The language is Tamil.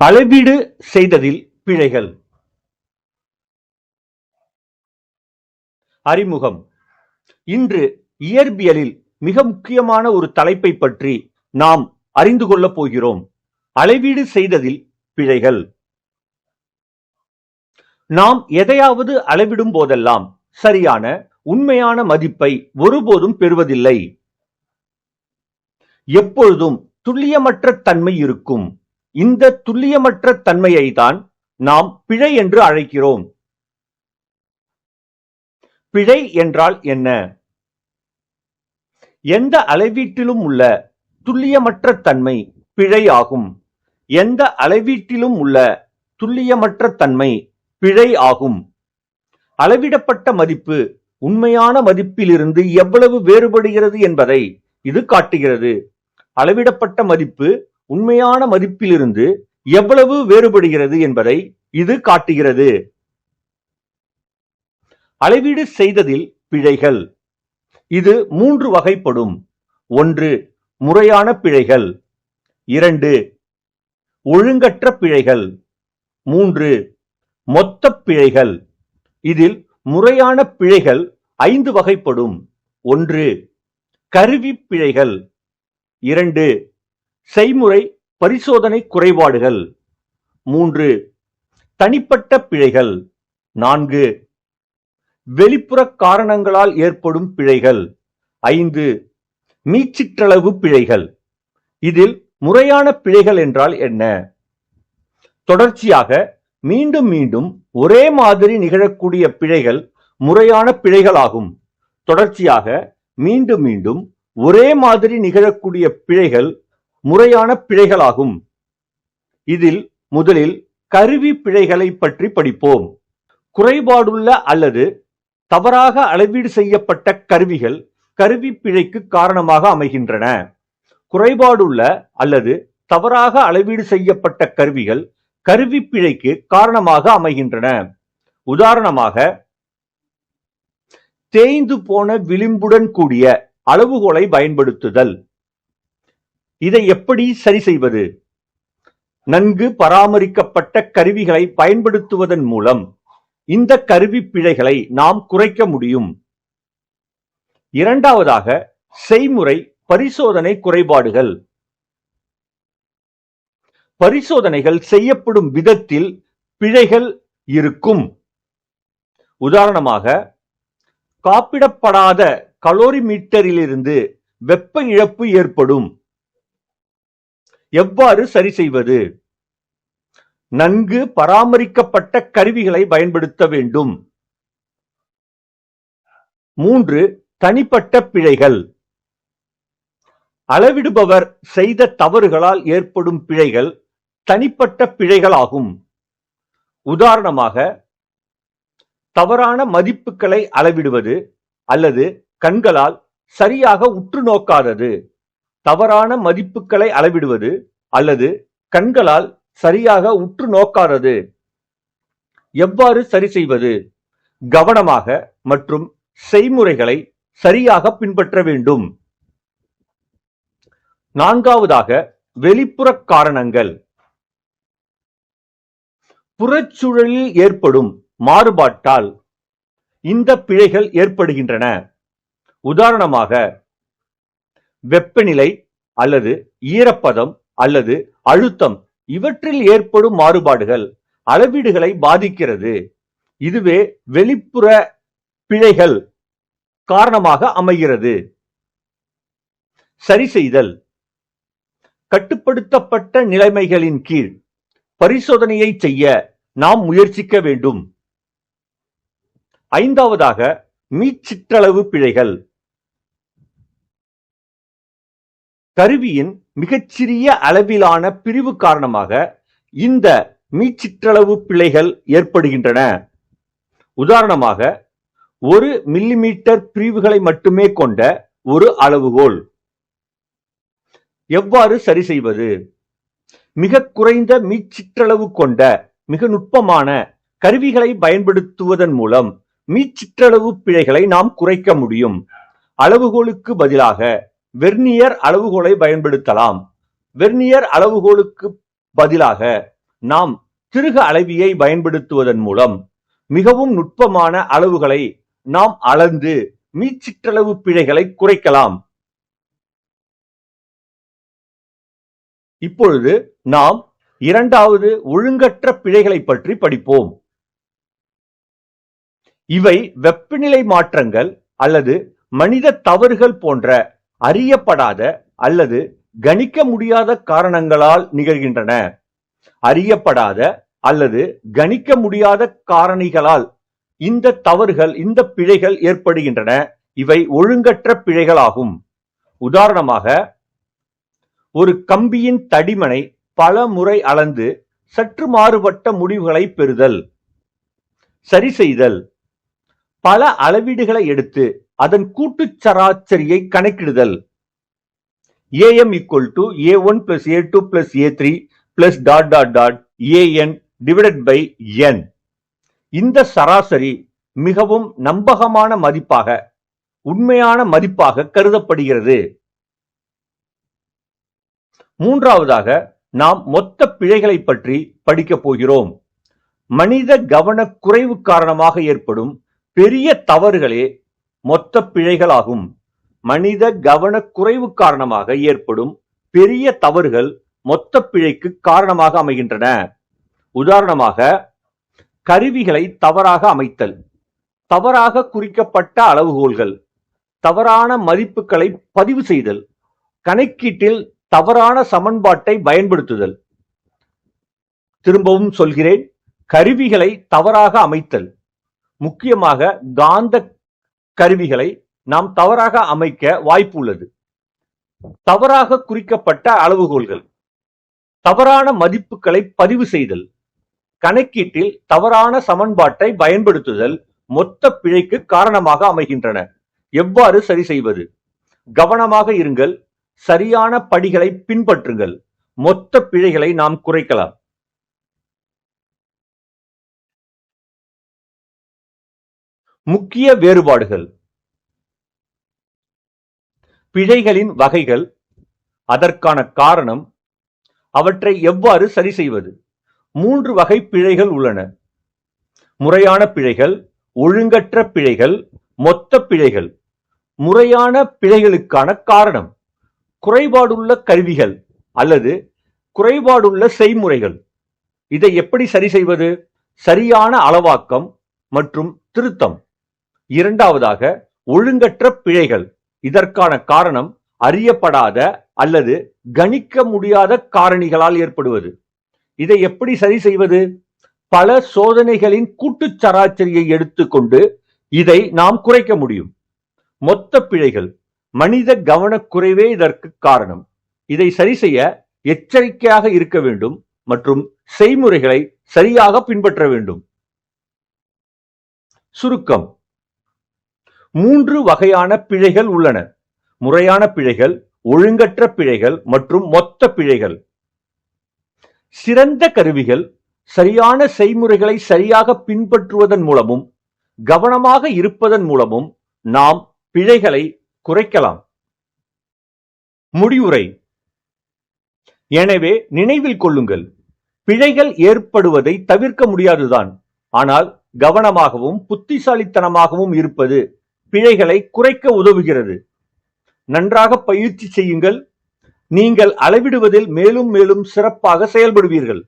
அளவீடு செய்ததில் பிழைகள். அறிமுகம். இன்று இயற்பியலில் மிக முக்கியமான ஒரு தலைப்பை பற்றி நாம் அறிந்து கொள்ளப் போகிறோம். அளவீடு செய்ததில் பிழைகள். நாம் எதையாவது அளவிடும் போதெல்லாம் சரியான உண்மையான மதிப்பை ஒருபோதும் பெறுவதில்லை. எப்பொழுதும் துல்லியமற்ற தன்மை இருக்கும். இந்த துல்லியமற்ற தன்மையை தான் நாம் பிழை என்று அழைக்கிறோம். பிழை என்றால் என்ன? எந்த அளவீட்டிலும் உள்ள துல்லியமற்ற தன்மை பிழை ஆகும். எந்த அளவீட்டிலும் உள்ள துல்லியமற்ற தன்மை பிழை ஆகும். அளவிடப்பட்ட மதிப்பு உண்மையான மதிப்பிலிருந்து எவ்வளவு வேறுபடுகிறது என்பதை இது காட்டுகிறது. அளவிடப்பட்ட மதிப்பு உண்மையான மதிப்பிலிருந்து எவ்வளவு வேறுபடுகிறது என்பதை இது காட்டுகிறது. அளவீடு செய்ததில் பிழைகள். இது மூன்று வகைப்படும். ஒன்று முறையான பிழைகள். இரண்டு ஒழுங்கற்ற பிழைகள். மூன்று மொத்த பிழைகள். இதில் முறையான பிழைகள் ஐந்து வகைப்படும். ஒன்று கருவி பிழைகள். இரண்டு செய்முறை பரிசோதனை குறைபாடுகள். மூன்று தனிப்பட்ட பிழைகள். நான்கு வெளிப்புற காரணங்களால் ஏற்படும் பிழைகள். ஐந்து மீச்சிற்றளவு பிழைகள். இதில் முறையான பிழைகள் என்றால் என்ன? தொடர்ச்சியாக மீண்டும் மீண்டும் ஒரே மாதிரி நிகழக்கூடிய பிழைகள் முறையான பிழைகளாகும். தொடர்ச்சியாக மீண்டும் மீண்டும் ஒரே மாதிரி நிகழக்கூடிய பிழைகள் முறையான பிழைகளாகும். இதில் முதலில் கருவி பிழைகளை பற்றி படிப்போம். குறைபாடுள்ள அல்லது தவறாக அளவீடு செய்யப்பட்ட கருவிகள் கருவி பிழைக்கு காரணமாக அமைகின்றன. குறைபாடுள்ள அல்லது தவறாக அளவீடு செய்யப்பட்ட கருவிகள் கருவி பிழைக்கு காரணமாக அமைகின்றன. உதாரணமாக தேய்ந்து போன விளிம்புடன் கூடிய அளவுகோலை பயன்படுத்துதல். இதை எப்படி சரி செய்வது? நன்கு பராமரிக்கப்பட்ட கருவிகளை பயன்படுத்துவதன் மூலம் இந்த கருவி பிழைகளை நாம் குறைக்க முடியும். இரண்டாவதாக செய்முறை பரிசோதனை குறைபாடுகள். பரிசோதனைகள் செய்யப்படும் விதத்தில் பிழைகள் இருக்கும். உதாரணமாக காப்பிடப்படாத கலோரிமீட்டரிலிருந்து வெப்ப இழப்பு ஏற்படும். எவ்வாறு சரி செய்வது? நன்கு பராமரிக்கப்பட்ட கருவிகளை பயன்படுத்த வேண்டும். மூன்று தனிப்பட்ட பிழைகள். அளவிடுபவர் செய்த தவறுகளால் ஏற்படும் பிழைகள் தனிப்பட்ட பிழைகளாகும். உதாரணமாக தவறான மதிப்புகளை அளவிடுவது அல்லது கண்களால் சரியாக உற்று நோக்காதது. தவறான மதிப்புகளை அளவிடுவது அல்லது கண்களால் சரியாக உற்று நோக்காதது. எவ்வாறு சரி செய்வது? கவனமாக மற்றும் செய்முறைகளை சரியாக பின்பற்ற வேண்டும். நான்காவதாக வெளிப்புற காரணங்கள். புறச்சூழலில் ஏற்படும் மாறுபாட்டால் இந்த பிழைகள் ஏற்படுகின்றன. உதாரணமாக வெப்பநிலை அல்லது ஈரப்பதம் அல்லது அழுத்தம் இவற்றில் ஏற்படும் மாறுபாடுகள் அளவீடுகளை பாதிக்கிறது. இதுவே வெளிப்புற பிழைகள் காரணமாக அமைகிறது. சரி செய்தல் கட்டுப்படுத்தப்பட்ட நிலைமைகளின் கீழ் பரிசோதனையை செய்ய நாம் முயற்சிக்க வேண்டும். ஐந்தாவதாக மீச்சிற்றளவு பிழைகள். கருவியின் மிகச்சிறிய அளவிலான பிரிவு காரணமாக இந்த மீச்சிற்றளவு பிழைகள் ஏற்படுகின்றன. உதாரணமாக ஒரு மில்லிமீட்டர் பிரிவுகளை மட்டுமே கொண்ட ஒரு அளவுகோல். எவ்வாறு சரி செய்வது? மிக குறைந்த மீச்சிற்றளவு கொண்ட மிக நுட்பமான கருவிகளை பயன்படுத்துவதன் மூலம் மீச்சிற்றளவு பிழைகளை நாம் குறைக்க முடியும். அளவுகோலுக்கு பதிலாக வெர்னியர் அளவுகோலை பயன்படுத்தலாம். வெர்னியர் அளவுகோலுக்கு பதிலாக நாம் திருகு அளவியை பயன்படுத்துவதன் மூலம் மிகவும் நுட்பமான அளவுகளை நாம் அளந்து மீச்சிற்றளவு பிழைகளை குறைக்கலாம். இப்பொழுது நாம் இரண்டாவது ஒழுங்கற்ற பிழைகளை பற்றி படிப்போம். இவை வெப்பநிலை மாற்றங்கள் அல்லது மனித தவறுகள் போன்ற அறியப்படாத அல்லது கணிக்க முடியாத காரணங்களால் நிகழ்கின்றன. அறியப்படாத அல்லது கணிக்க முடியாத காரணிகளால் இந்த தவறுகள் இந்த பிழைகள் ஏற்படுகின்றன. இவை ஒழுங்கற்ற பிழைகளாகும். உதாரணமாக ஒரு கம்பியின் தடிமனை பல முறை அளந்து சற்று மாறுபட்ட முடிவுகளை பெறுதல் சரி செய்தல். பல அளவீடுகளை எடுத்து அதன் கூட்டுச் சராசரியை கணக்கிடுதல். AM equal to A one plus A two plus A three plus dot dot dot AN divided by N இந்த சராசரி மிகவும் நம்பகமான மதிப்பாக உண்மையான மதிப்பாக கருதப்படுகிறது. மூன்றாவதாக நாம் மொத்த பிழைகளை பற்றி படிக்கப் போகிறோம். மனித கவனக் குறைவு காரணமாக ஏற்படும் பெரிய தவறுகளே மொத்த பிழைகளாகும். மனித கவனக்குறைவு காரணமாக ஏற்படும் பெரிய தவறுகள் மொத்த பிழைக்கு காரணமாக அமைகின்றன. உதாரணமாக கருவிகளை தவறாக அமைத்தல் தவறாக குறிக்கப்பட்ட அளவுகோல்கள் தவறான மதிப்புகளை பதிவு செய்தல் கணக்கீட்டில் தவறான சமன்பாட்டை பயன்படுத்துதல். திரும்பவும் சொல்கிறேன் கருவிகளை தவறாக அமைத்தல் முக்கியமாக காந்த கருவிகளை நாம் தவறாக அமைக்க வாய்ப்பு உள்ளது தவறாக குறிக்கப்பட்ட அளவுகோல்கள் தவறான மதிப்புகளை பதிவு செய்தல் கணக்கீட்டில் தவறான சமன்பாட்டை பயன்படுத்துதல் மொத்த பிழைக்கு காரணமாக அமைகின்றன. எவ்வாறு சரி செய்வது? கவனமாக இருங்கள் சரியான படிகளை பின்பற்றுங்கள் மொத்த பிழைகளை நாம் குறைக்கலாம். முக்கிய வேறுபாடுகள். பிழைகளின் வகைகள் அதற்கான காரணம் அவற்றை எவ்வாறு சரி செய்வது? மூன்று வகை பிழைகள் உள்ளன. முறையான பிழைகள் ஒழுங்கற்ற பிழைகள் மொத்த பிழைகள். முறையான பிழைகளுக்கான காரணம் குறைபாடுள்ள கருவிகள் அல்லது குறைபாடுள்ள செய்முறைகள். இதை எப்படி சரி செய்வது? சரியான அளவாக்கம் மற்றும் திருத்தம். இரண்டாவதாக ஒழுங்கற்ற பிழைகள். இதற்கான காரணம் அறியப்படாத அல்லது கணிக்க முடியாத காரணிகளால் ஏற்படுவது. இதை எப்படி சரி செய்வது? பல சோதனைகளின் கூட்டுச் சராசரியை எடுத்துக்கொண்டு இதை நாம் குறைக்க முடியும். மொத்த பிழைகள். மனித கவனக்குறைவே இதற்கு காரணம். இதை சரி செய்ய எச்சரிக்கையாக இருக்க வேண்டும் மற்றும் செய்முறைகளை சரியாக பின்பற்ற வேண்டும். சுருக்கம். மூன்று வகையான பிழைகள் உள்ளன. முறையான பிழைகள் ஒழுங்கற்ற பிழைகள் மற்றும் மொத்த பிழைகள். சிறந்த கருவிகள் சரியான செய்முறைகளை சரியாக பின்பற்றுவதன் மூலமும் கவனமாக இருப்பதன் மூலமும் நாம் பிழைகளை குறைக்கலாம். முடிவுரை. எனவே நினைவில் கொள்ளுங்கள். பிழைகள் ஏற்படுவதை தவிர்க்க முடியாதுதான். ஆனால் கவனமாகவும் புத்திசாலித்தனமாகவும் இருப்பது பிழைகளை குறைக்க உதவுகிறது. நன்றாக பயிற்சி செய்யுங்கள். நீங்கள் அளவிடுவதில் மேலும் மேலும் சிறப்பாக செயல்படுவீர்கள்.